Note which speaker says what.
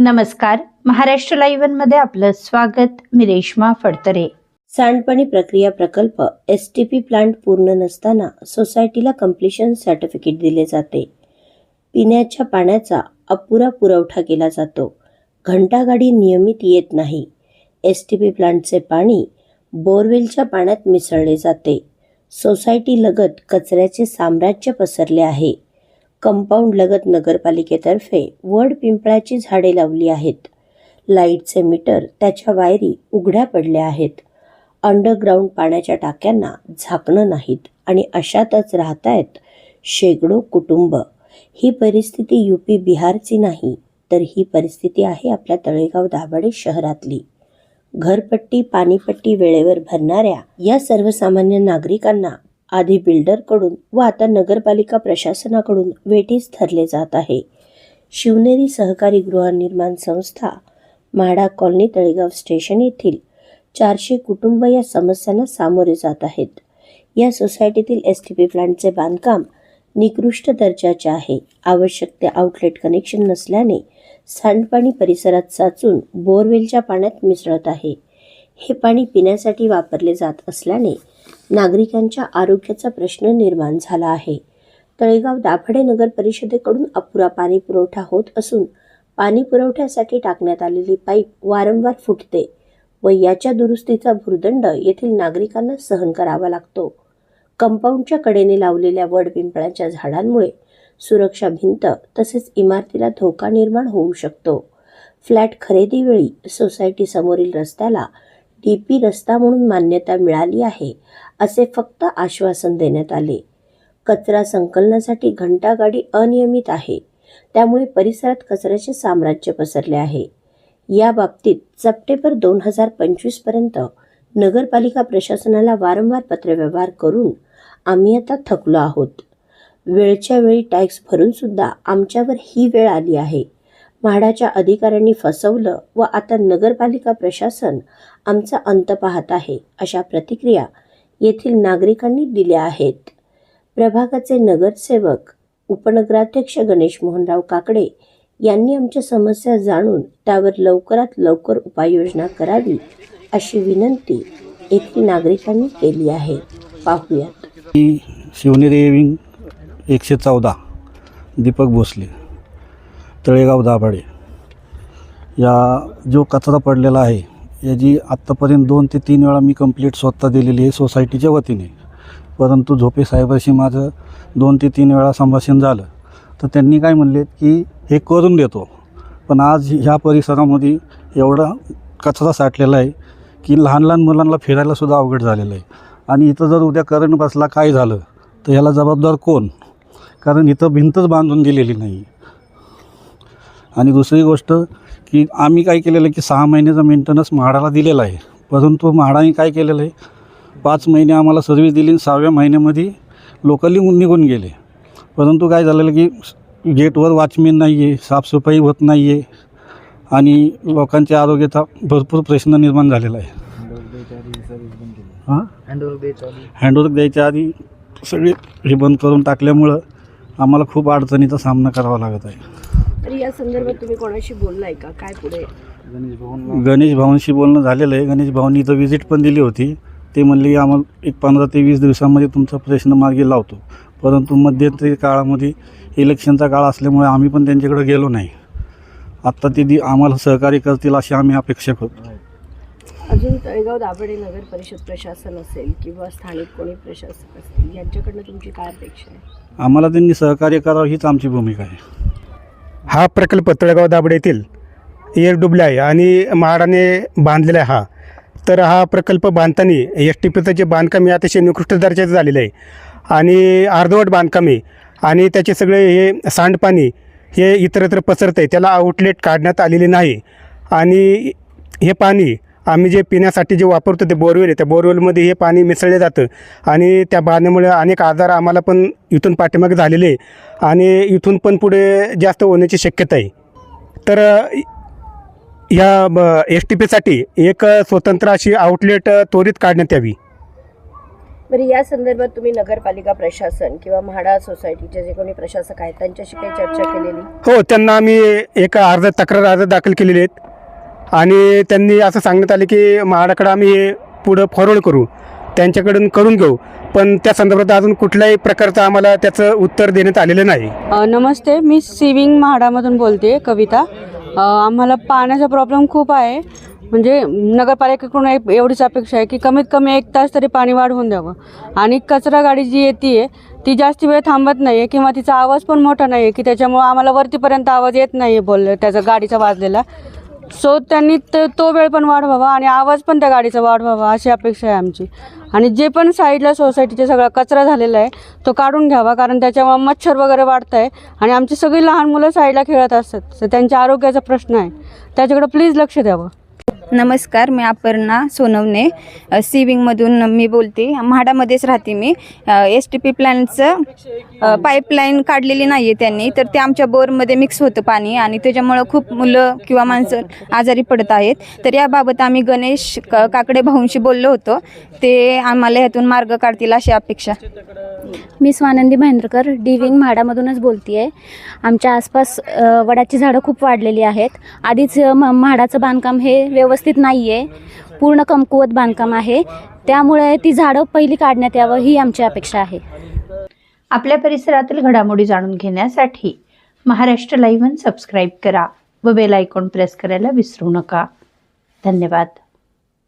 Speaker 1: नमस्कार. महाराष्ट्र लाईव्हमध्ये आपलं स्वागत. मी रेश्मा फडतरे.
Speaker 2: सांडपाणी प्रक्रिया प्रकल्प एस टी पी प्लांट पूर्ण नसताना सोसायटीला कम्प्लिशन सर्टिफिकेट दिले जाते. पिण्याच्या पाण्याचा अपुरा पुरवठा केला जातो. घंटागाडी नियमित येत नाही. एस टी पी प्लांटचे पाणी बोरवेलच्या पाण्यात मिसळले जाते. सोसायटी लगत कचऱ्याचे साम्राज्य पसरले आहे. कंपाऊंड लगत नगरपालिकेतर्फे वड पिंपळाची झाडे लावली आहेत. लाईटचे मीटर त्याच्या वायरी उघड्या पडल्या आहेत. अंडरग्राऊंड पाण्याच्या टाक्यांना झाकणं नाहीत आणि अशातच राहतायत शेकडो कुटुंब. ही परिस्थिती यू पी बिहारची नाही तर ही परिस्थिती आहे आपल्या तळेगाव दाभाडे शहरातली. घरपट्टी पाणीपट्टी वेळेवर भरणाऱ्या या सर्वसामान्य नागरिकांना आधी बिल्डरकडून व आता नगरपालिका प्रशासनाकडून वेठीस धरले जात आहे. शिवनेरी सहकारी गृहनिर्माण संस्था म्हाडा कॉलनी तळेगाव स्टेशन येथील चारशे कुटुंब या समस्यांना सामोरे जात आहेत. या सोसायटीतील एस टी पी प्लांटचे बांधकाम निकृष्ट दर्जाचे आहे. आवश्यक ते आउटलेट कनेक्शन नसल्याने सांडपाणी परिसरात साचून बोरवेलच्या पाण्यात मिसळत आहे. हे पाणी पिण्यासाठी वापरले जात असल्याने नागरिकांच्या आरोग्याचा प्रश्न निर्माण झाला आहे. तळेगाव दाभडे नगर परिषदेकडून अपुरा पाणी पुरवठा होत असून पाणी पुरवठ्यासाठी टाकण्यात आलेली पाईप वारंवार फुटते व याच्या दुरुस्तीचा भुर्दंड येथील नागरिकांना सहन करावा लागतो. कंपाऊंडच्या कडेने लावलेल्या वडपिंपळाच्या झाडांमुळे सुरक्षा भिंत तसेच इमारतीला धोका निर्माण होऊ शकतो. फ्लॅट खरेदीवेळी सोसायटी समोरील रस्त्याला डी पी रस्ता म्हणून मान्यता मिळाली आहे असे फक्त आश्वासन देण्यात आले. कचरा संकलनासाठी घंटागाडी अनियमित आहे त्यामुळे परिसरात कचऱ्याचे साम्राज्य पसरले आहे. या बाबतीत सप्टेंबर दोन हजार पंचवीसपर्यंत नगरपालिका प्रशासनाला वारंवार पत्रव्यवहार करून आम्ही आता थकलो आहोत. वेळच्या वेळी टॅक्स भरून सुद्धा आमच्यावर ही वेळ आली आहे. म्हाडाच्या अधिकाऱ्यांनी फसवलं व आता नगरपालिका प्रशासन आमचा अंत पाहत आहे अशा प्रतिक्रिया येथील नागरिकांनी दिल्या आहेत. प्रभागाचे नगरसेवक उपनगराध्यक्ष गणेश मोहनराव काकडे यांनी आमच्या समस्या जाणून त्यावर लवकरात लवकर उपाययोजना करावी अशी विनंती येथील नागरिकांनी केली आहे. पाहूयात.
Speaker 3: शिवनेरी एकशे चौदा दीपक भोसले. तळेगाव दाभाडे. या जो कचरा पडलेला आहे याची आत्तापर्यंत दोन ते तीन वेळा मी कंप्लीट स्वतः दिलेली आहे सोसायटीच्या वतीने. परंतु झोपे साहेबाशी माझं दोन ते तीन वेळा संभाषण झालं. तर त्यांनी काय म्हणले की हे करून देतो. पण आज ह्या परिसरामध्ये एवढा कचरा साठलेला आहे की लहान लहान मुलांना फिरायलासुद्धा अवघड झालेलं आहे. आणि इथं जर उद्या करंट बसला काय झालं? तर ह्याला जबाबदार कोण? कारण इथं भिंतच बांधून दिलेली नाही. आणि दुसरी गोष्ट की आम्ही काय केलेलं आहे की सहा महिन्याचा मेंटेनन्स म्हाडाला दिलेला आहे. परंतु म्हाडाने काय केलेलं आहे? पाच महिने आम्हाला सर्व्हिस दिली आणि सहाव्या महिन्यामध्ये लोकली निघून निघून गेले. परंतु काय झालेलं की गेटवर वॉचमेन नाही आहे साफसफाई होत नाही आहे आणि लोकांच्या आरोग्याचा भरपूर प्रश्न निर्माण झालेला आहे. हां? द्यायच्या आधी सगळे हे बंद करून टाकल्यामुळं आम्हाला खूप अडचणीचा सामना करावा लागत आहे.
Speaker 2: या संदर्भात तुम्ही कोणाशी बोललाय का? काय पुढे?
Speaker 3: गणेश भावांशी बोलणं झालेलं आहे. गणेश भावांनी इथं व्हिजिट पण दिली होती. ते म्हणले की आम्हाला एक पंधरा ते वीस दिवसामध्ये तुमचा प्रश्न मार्गी लावतो. परंतु मध्यंतरी काळामध्ये इलेक्शनचा काळ असल्यामुळे आम्ही पण त्यांच्याकडे गेलो नाही. आत्ता ते दि आम्हाला सहकार्य करतील अशी आम्ही अपेक्षा करतो.
Speaker 2: अजून तळेगाव दाभडे नगर परिषद प्रशासन असेल किंवा स्थानिक कोणी प्रशासक असतील यांच्याकडनं तुमची काय अपेक्षा आहे?
Speaker 3: आम्हाला त्यांनी सहकार्य करावं हीच आमची भूमिका आहे.
Speaker 4: हा प्रकल्प तळगाव दाबड येथील एअर डुबला आहे आणि माडाने बांधलेला आहे हा. तर हा प्रकल्प बांधताना एस टी पीचं जे बांधकाम आहे अतिशय निकृष्ट दर्जाचं झालेलं आहे. आणि अर्धवट बांधकाम आहे. आणि त्याचे सगळे हे सांडपाणी हे इतरत्र पसरतं आहे. त्याला आउटलेट काढण्यात आलेले नाही. आणि हे पाणी आम्ही जे पिण्यासाठी जे वापरतो ते बोरवेल आहे. त्या बोरवेलमध्ये हे पाणी मिसळलं जातं. आणि त्या पाण्यामुळे अनेक आजार आम्हाला पण इथून पाठीमागे झालेले आणि इथून पण पुढे जास्त होण्याची शक्यता आहे. तर या एस टी पीसाठी एक स्वतंत्र अशी आउटलेट त्वरित काढण्यात यावी.
Speaker 2: बरं या संदर्भात तुम्ही नगरपालिका प्रशासन किंवा म्हाडा सोसायटीचे जे कोणी प्रशासक आहेत त्यांच्याशी काही चर्चा केलेली?
Speaker 4: हो त्यांना आम्ही एका अर्ज तक्रार अर्ज दाखल केलेले आहेत. आणि त्यांनी असं सांगण्यात आले की महाडाकडं आम्ही हे पुढं फॉरवर्ड करू. त्यांच्याकडून करून घेऊ. पण त्या संदर्भात अजून कुठल्याही प्रकारचं आम्हाला त्याचं उत्तर देण्यात आलेलं नाही.
Speaker 5: नमस्ते मी सिविंग म्हाडामधून बोलते कविता. आम्हाला पाण्याचा प्रॉब्लेम खूप आहे. म्हणजे नगरपालिकेकडून एक- एवढीच अपेक्षा आहे की कमीत कमी एक तास तरी पाणी वाढवून द्यावं. आणि कचरा गाडी जी येते ती जास्त वेळ थांबत नाही आहे किंवा तिचा आवाज पण मोठा नाही आहे की त्याच्यामुळं आम्हाला वरतीपर्यंत आवाज येत नाही आहे बोल त्याचा गाडीचा वाजलेला. सो त्यांनी त- तो वेळ पण वाढवावा आणि आवाज पण त्या गाडीचा वाढवावा अशी अपेक्षा आहे आमची. आणि जे पण साईडला सोसायटीचा सगळा कचरा झालेला आहे तो काढून घ्यावा कारण त्याच्यामुळे मच्छर वगैरे वाढत आहे आणि आमची सगळी लहान मुलं साईडला खेळत असतात. तर त्यांच्या आरोग्याचा प्रश्न आहे. त्याच्याकडे प्लीज लक्ष द्यावं.
Speaker 6: नमस्कार मी अपर्णा सोनवणे. सिविंगमधून मी बोलते. म्हाडामध्येच राहते मी. एस टी पी प्लॅनचं पाईपलाईन काढलेली नाही आहे त्यांनी. तर ते आमच्या बोरमध्ये मिक्स होतं पाणी आणि त्याच्यामुळं खूप मुलं किंवा माणसं आजारी पडत आहेत. तर याबाबत आम्ही गणेश क काकडे भाऊंशी बोललो होतो. ते आम्हाला ह्यातून मार्ग काढतील अशी अपेक्षा.
Speaker 7: मी स्वानंदी महेंद्रकर डिविंग म्हाडामधूनच बोलते आहे आमच्या आसपास वडाची झाडं खूप वाढलेली आहेत. आधीच म म्हाडाचं बांधकाम हे व्यवस्थित नाही आहे पूर्ण कमकुवत बांधकाम आहे. त्यामुळे ती झाडं पहिली काढण्यात यावं ही आमची अपेक्षा आहे.
Speaker 1: आपल्या परिसरातील घडामोडी जाणून घेण्यासाठी महाराष्ट्र लाईव्हन सबस्क्राईब करा व बेल आयकॉन प्रेस करायला विसरू नका. धन्यवाद.